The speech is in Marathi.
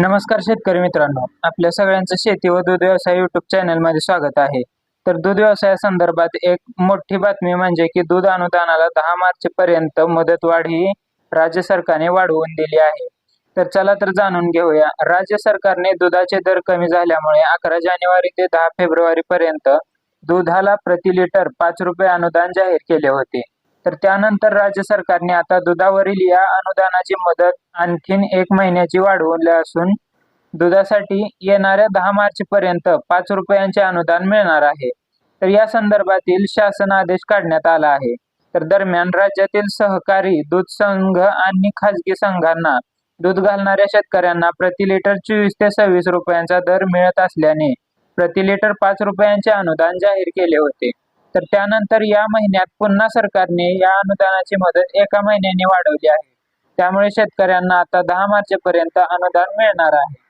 नमस्कार शेतकरी मित्रांनो. आपल्या सगळ्यांचं शेती व दूध व्यवसाय युट्यूब चॅनलमध्ये स्वागत आहे. तर दूध व्यवसायासंदर्भात एक मोठी बातमी म्हणजे की दूध अनुदानाला दहा मार्च पर्यंत मुदतवाढ ही राज्य सरकारने वाढवून दिली आहे. तर चला तर जाणून घेऊया. राज्य सरकारने दुधाचे दर कमी झाल्यामुळे अकरा जानेवारी ते दहा फेब्रुवारी पर्यंत दुधाला प्रति लिटर पाच रुपये अनुदान जाहीर केले होते. तर त्यानंतर राज्य सरकारने आता दुधावरील या अनुदानाची मदत आणखीन एक महिन्याची वाढवली असून दुधासाठी येणाऱ्या दहा मार्च पर्यंत पाच रुपयांचे अनुदान मिळणार आहे. तर या संदर्भातील शासन आदेश काढण्यात आला आहे. तर दरम्यान राज्यातील सहकारी दूध संघ आणि खाजगी संघांना दूध घालणाऱ्या शेतकऱ्यांना प्रति लिटर चोवीस ते सव्वीस रुपयांचा दर मिळत असल्याने प्रति लिटर पाच रुपयांचे अनुदान जाहीर केले होते. तर त्यानंतर या महिन्यात पुन्हा सरकारने या अनुदानाची मदत एका महिन्याने वाढवली आहे. त्यामुळे शेतकऱ्यांना आता दहा मार्च पर्यंत अनुदान मिळणार आहे.